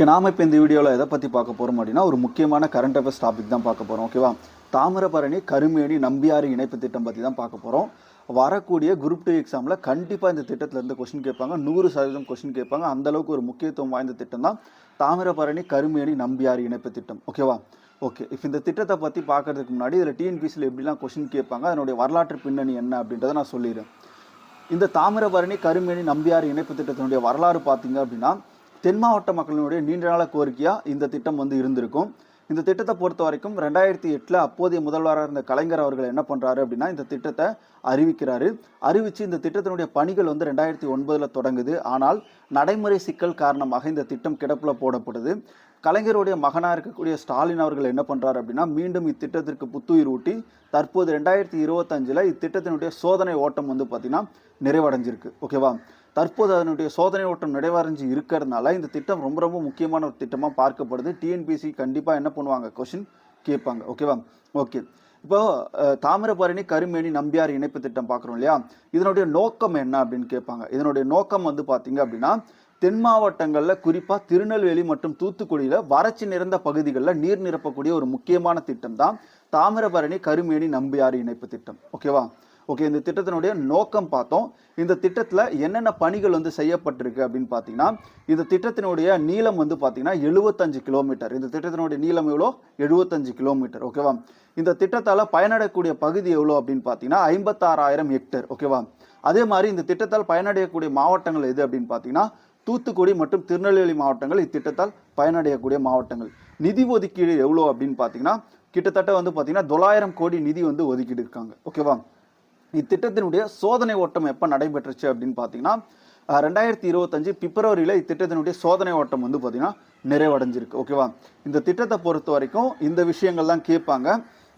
Okay நாம இப்போ இந்த வீடியோவில் எதை பற்றி பார்க்க போகிறோம் அப்படின்னா ஒரு முக்கியமான கரண்ட் அஃபேர்ஸ் டாபிக் தான் பார்க்க போகிறோம் ஓகேவா தாமிரபரணி கருமேனி நம்பியாறு இணைப்பு திட்டம் பற்றி தான் பார்க்க போகிறோம் வரக்கூடிய குரூப் டூ எக்ஸாமில் கண்டிப்பாக இந்த திட்டத்திலேருந்து கொஸ்டின் கேட்பாங்க நூறு சதவீதம் கொஸ்டின் கேட்பாங்க அந்தளவுக்கு ஒரு முக்கியத்துவம் வாய்ந்த திட்டம் தான் தாமிரபரணி கருமேனி நம்பியாறு இணைப்பு திட்டம் ஓகேவா ஓகே இப்போ இந்த திட்டத்தை பற்றி பார்க்கறதுக்கு முன்னாடி இதில் டிஎன்பிசியில் எப்படிலாம் கொஸ்டின் கேட்பாங்க அதனுடைய வரலாற்று பின்னணி என்ன அப்படின்றத நான் சொல்லிடுறேன். இந்த தாமிரபரணி கருமேனி நம்பியாறு இணைப்பு திட்டத்தினுடைய வரலாறு பார்த்தீங்க அப்படின்னா தென் மாவட்ட மக்களினுடைய நீண்ட நாள கோரிக்கையாக இந்த திட்டம் வந்து இருந்திருக்கும். இந்த திட்டத்தை பொறுத்த வரைக்கும் ரெண்டாயிரத்தி எட்டில் அப்போதைய முதல்வராக இருந்த கலைஞர் அவர்கள் என்ன பண்ணுறாரு அப்படின்னா இந்த திட்டத்தை அறிவிக்கிறாரு. அறிவித்து இந்த திட்டத்தினுடைய பணிகள் வந்து ரெண்டாயிரத்தி ஒன்பதில் தொடங்குது. ஆனால் நடைமுறை சிக்கல் காரணமாக இந்த திட்டம் கிடப்பில் போடப்படுது. கலைஞருடைய மகனாக இருக்கக்கூடிய ஸ்டாலின் அவர்கள் என்ன பண்ணுறாரு அப்படின்னா மீண்டும் இத்திட்டத்திற்கு புத்துயிர் ஊட்டி தற்போது ரெண்டாயிரத்தி இருபத்தஞ்சில் இத்திட்டத்தினுடைய சோதனை ஓட்டம் வந்து பார்த்திங்கன்னா நிறைவடைஞ்சிருக்கு. ஓகேவா? தற்போது அதனுடைய சோதனை ஓட்டம் நிறைவடைஞ்சு இருக்கிறதுனால இந்த திட்டம் ரொம்ப ரொம்ப முக்கியமான ஒரு திட்டமாக பார்க்கப்படுது. டிஎன்பிசி கண்டிப்பாக என்ன பண்ணுவாங்க? கொஷின் கேட்பாங்க. ஓகேவா ஓகே இப்போ தாமிரபரணி கருமேனி நம்பியார் இணைப்பு திட்டம் பார்க்குறோம் இல்லையா? இதனுடைய நோக்கம் என்ன அப்படின்னு கேட்பாங்க. இதனுடைய நோக்கம் வந்து பார்த்தீங்க அப்படின்னா தென் மாவட்டங்களில் குறிப்பாக திருநெல்வேலி மற்றும் தூத்துக்குடியில் வறட்சி நிறைந்த பகுதிகளில் நீர் நிரப்பக்கூடிய ஒரு முக்கியமான திட்டம் தான் தாமிரபரணி கருமேனி நம்பியாறு இணைப்பு திட்டம். ஓகேவா ஓகே இந்த திட்டத்தினுடைய நோக்கம் பார்த்தோம். இந்த திட்டத்தில் என்னென்ன பணிகள் வந்து செய்யப்பட்டிருக்கு அப்படின்னு பார்த்தீங்கன்னா இந்த திட்டத்தினுடைய நீளம் வந்து பார்த்தீங்கன்னா எழுபத்தஞ்சு கிலோமீட்டர். இந்த திட்டத்தினுடைய நீளம் எவ்வளோ? எழுபத்தஞ்சு கிலோமீட்டர். ஓகேவா இந்த திட்டத்தால் பயனடையக்கூடிய பகுதி எவ்வளோ அப்படின்னு பார்த்தீங்கன்னா ஐம்பத்தாறாயிரம் ஹெக்டேர் ஓகேவா அதே மாதிரி இந்த திட்டத்தால் பயனடையக்கூடிய மாவட்டங்கள் எது அப்படின்னு பார்த்தீங்கன்னா தூத்துக்குடி மற்றும் திருநெல்வேலி மாவட்டங்கள் இத்திட்டத்தால் பயனடையக்கூடிய மாவட்டங்கள். நிதி ஒதுக்கீடு எவ்வளோ அப்படின்னு பார்த்தீங்கன்னா கிட்டத்தட்ட வந்து பார்த்தீங்கன்னா தொள்ளாயிரம் கோடி நிதி வந்து ஒதுக்கீடு இருக்காங்க. ஓகேவா இத்திட்டத்தினுடைய சோதனை ஓட்டம் எப்போ நடைபெற்றுச்சு அப்படின்னு பார்த்தீங்கன்னா ரெண்டாயிரத்தி இருபத்தஞ்சு பிப்ரவரியில் இத்திட்டத்தினுடைய சோதனை ஓட்டம் வந்து பார்த்தீங்கன்னா நிறைவடைஞ்சிருக்கு ஓகேவா? இந்த திட்டத்தை பொறுத்த வரைக்கும் இந்த விஷயங்கள் தான் கேட்பாங்க.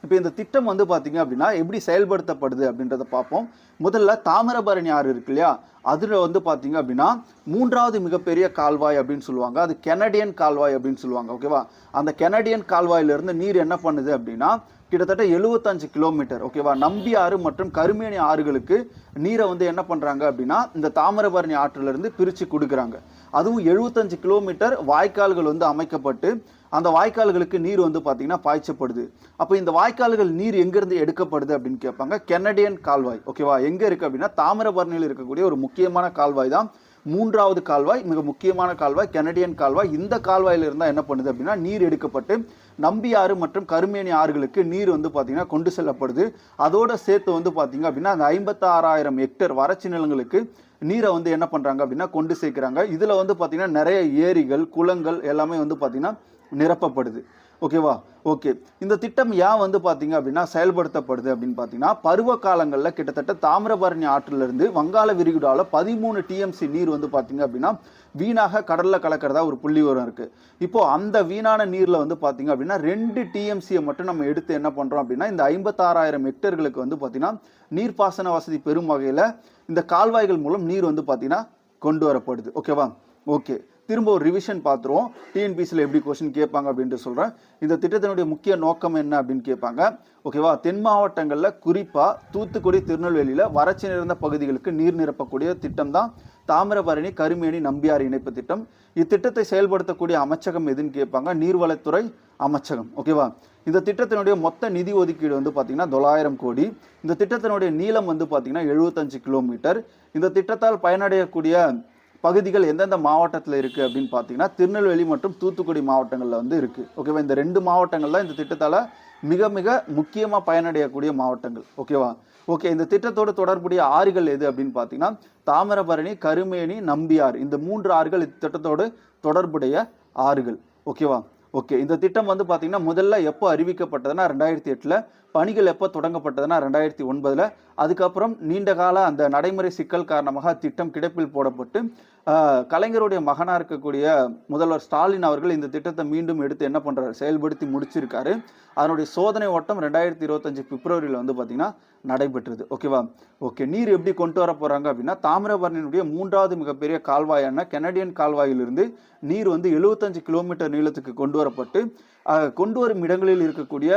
இப்போ இந்த திட்டம் வந்து பார்த்தீங்க அப்படின்னா எப்படி செயல்படுத்தப்படுது அப்படின்றத பார்ப்போம். முதல்ல தாமிரபரணி ஆறு இருக்கு இல்லையா? அதில் வந்து பார்த்தீங்க அப்படின்னா மூன்றாவது மிகப்பெரிய கால்வாய் அப்படின்னு சொல்லுவாங்க. அது கெனடியன் கால்வாய் அப்படின்னு சொல்லுவாங்க ஓகேவா? அந்த கெனடியன் கால்வாயிலிருந்து நீர் என்ன பண்ணுது அப்படின்னா கிட்டத்தட்ட எழுபத்தஞ்சு கிலோமீட்டர் ஓகேவா நம்பி ஆறு மற்றும் கருமேனி ஆறுகளுக்கு நீரை வந்து என்ன பண்ணுறாங்க அப்படின்னா இந்த தாமிரபரணி ஆற்றிலிருந்து பிரித்து கொடுக்குறாங்க. அதுவும் எழுபத்தஞ்சு கிலோமீட்டர் வாய்க்கால்கள் வந்து அமைக்கப்பட்டு அந்த வாய்க்கால்களுக்கு நீர் வந்து பார்த்திங்கன்னா பாய்ச்சப்படுது. அப்போ இந்த வாய்க்கால்கள் நீர் எங்கேருந்து எடுக்கப்படுது அப்படின்னு கேட்பாங்க கெனடியன் கால்வாய் ஓகேவா எங்கே இருக்குது அப்படின்னா தாமிரபரணியில் இருக்கக்கூடிய ஒரு முக்கியமான கால்வாய் தான். மூன்றாவது கால்வாய் மிக முக்கியமான கால்வாய் கெனடியன் கால்வாய். இந்த கால்வாயில் இருந்தால் என்ன பண்ணுது அப்படின்னா நீர் எடுக்கப்பட்டு நம்பியாறு மற்றும் கருமேனி ஆறுகளுக்கு நீர் வந்து பார்த்தீங்கன்னா கொண்டு செல்லப்படுது. அதோட சேர்த்து வந்து பார்த்தீங்க அப்படின்னா அந்த ஐம்பத்தாறாயிரம் ஹெக்டேர் வறட்சி நிலங்களுக்கு நீரை வந்து என்ன பண்ணுறாங்க அப்படின்னா கொண்டு சேர்க்குறாங்க. இதில் வந்து பார்த்திங்கன்னா நிறைய ஏரிகள் குளங்கள் எல்லாமே வந்து பார்த்திங்கன்னா நிரப்பப்படுது. ஓகேவா? ஓகே. இந்த திட்டம் ஏன் வந்து பார்த்தீங்க அப்படின்னா செயல்படுத்தப்படுது அப்படின்னு பார்த்தீங்கன்னா பருவ காலங்களில் கிட்டத்தட்ட தாமிரபரணி ஆற்றிலிருந்து வங்காள விரிகுடாவில் பதிமூணு டிஎம்சி நீர் வந்து பார்த்தீங்க அப்படின்னா வீணாக கடலில் கலக்கிறதா ஒரு புள்ளி உரம் இருக்குது இப்போது அந்த வீணான நீரில் வந்து பார்த்தீங்க அப்படின்னா ரெண்டு டிஎம்சியை மட்டும் நம்ம எடுத்து என்ன பண்ணுறோம் அப்படின்னா இந்த ஐம்பத்தாறாயிரம் ஹெக்டர்களுக்கு வந்து பார்த்தீங்கன்னா நீர்ப்பாசன வசதி பெறும் வகையில் இந்த கால்வாய்கள் மூலம் நீர் வந்து பார்த்தீங்கன்னா கொண்டு வரப்படுது. ஓகேவா? ஓகே. திரும்ப ஒரு ரிவிஷன் பார்த்துருவோம். டிஎன்பிசியில் எப்படி கொஸ்டின் கேட்பாங்க அப்படின்ட்டு சொல்கிறேன் இந்த திட்டத்தினுடைய முக்கிய நோக்கம் என்ன அப்படின்னு கேட்பாங்க. ஓகேவா தென் மாவட்டங்களில் குறிப்பாக தூத்துக்குடி திருநெல்வேலியில் வறட்சி நிறைந்த பகுதிகளுக்கு நீர் நிரப்பக்கூடிய திட்டம் தான் தாமிரபரணி கருமேனி நம்பியார் இணைப்பு திட்டம். இத்திட்டத்தை செயல்படுத்தக்கூடிய அமைச்சகம் எதுன்னு கேட்பாங்க? நீர்வளத்துறை அமைச்சகம். ஓகேவா இந்த திட்டத்தினுடைய மொத்த நிதி ஒதுக்கீடு வந்து பார்த்தீங்கன்னா தொள்ளாயிரம் கோடி. இந்த திட்டத்தினுடைய நீளம் வந்து பார்த்தீங்கன்னா எழுபத்தஞ்சு கிலோமீட்டர். இந்த திட்டத்தால் பயனடையக்கூடிய பகுதிகள் எந்தெந்த மாவட்டத்தில் இருக்குது அப்படின்னு பார்த்தீங்கன்னா திருநெல்வேலி மற்றும் தூத்துக்குடி மாவட்டங்களில் வந்து இருக்குது ஓகேவா இந்த ரெண்டு மாவட்டங்கள் தான் இந்த திட்டத்தால் மிக மிக முக்கியமாக பயனடையக்கூடிய மாவட்டங்கள். ஓகேவா ஓகே இந்த திட்டத்தோடு தொடர்புடைய ஆறுகள் எது அப்படின்னு பார்த்தீங்கன்னா தாமிரபரணி கருமேனி நம்பியாறு. இந்த மூன்று ஆறுகள் இத்திட்டத்தோடு தொடர்புடைய ஆறுகள். ஓகேவா ஓகே இந்த திட்டம் வந்து பார்த்தீங்கன்னா முதல்ல எப்போ அறிவிக்கப்பட்டதுன்னா ரெண்டாயிரத்தி எட்டில் பணிகள் எப்போ தொடங்கப்பட்டதுன்னா ரெண்டாயிரத்தி ஒன்பதில் அதுக்கப்புறம் நீண்ட கால அந்த நடைமுறை சிக்கல் காரணமாக திட்டம் கிடப்பில் போடப்பட்டு கலைஞருடைய மகனாக இருக்கக்கூடிய முதல்வர் ஸ்டாலின் அவர்கள் இந்த திட்டத்தை மீண்டும் எடுத்து என்ன பண்ணுறாரு செயல்படுத்தி முடிச்சிருக்காரு. அதனுடைய சோதனை ஓட்டம் ரெண்டாயிரத்தி இருபத்தஞ்சு பிப்ரவரியில் வந்து பார்த்திங்கன்னா நடைபெற்றது. ஓகேவா? ஓகே நீர் எப்படி கொண்டு வர போகிறாங்க அப்படின்னா தாமிரபரணியினுடைய மூன்றாவது மிகப்பெரிய கால்வாயான கெனடியன் கால்வாயிலிருந்து நீர் வந்து எழுபத்தஞ்சு கிலோமீட்டர் நீளத்துக்கு கொண்டு வரப்பட்டு கொண்டு வரும் இடங்களில் இருக்கக்கூடிய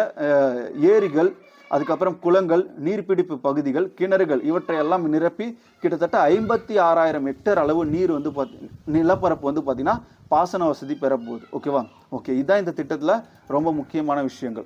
ஏரிகள் அதுக்கப்புறம் குளங்கள் நீர்பிடிப்பு பகுதிகள் கிணறுகள் இவற்றை எல்லாம் நிரப்பி கிட்டத்தட்ட ஐம்பத்தி ஆறாயிரம் ஹெக்டேர் அளவு நீர் வந்து பாத்தி- நிலப்பரப்பு வந்து பார்த்தீங்கன்னா பாசன வசதி பெறப்போகுது. ஓகேவா? ஓகே இதுதான் இந்த திட்டத்தில் ரொம்ப முக்கியமான விஷயங்கள்.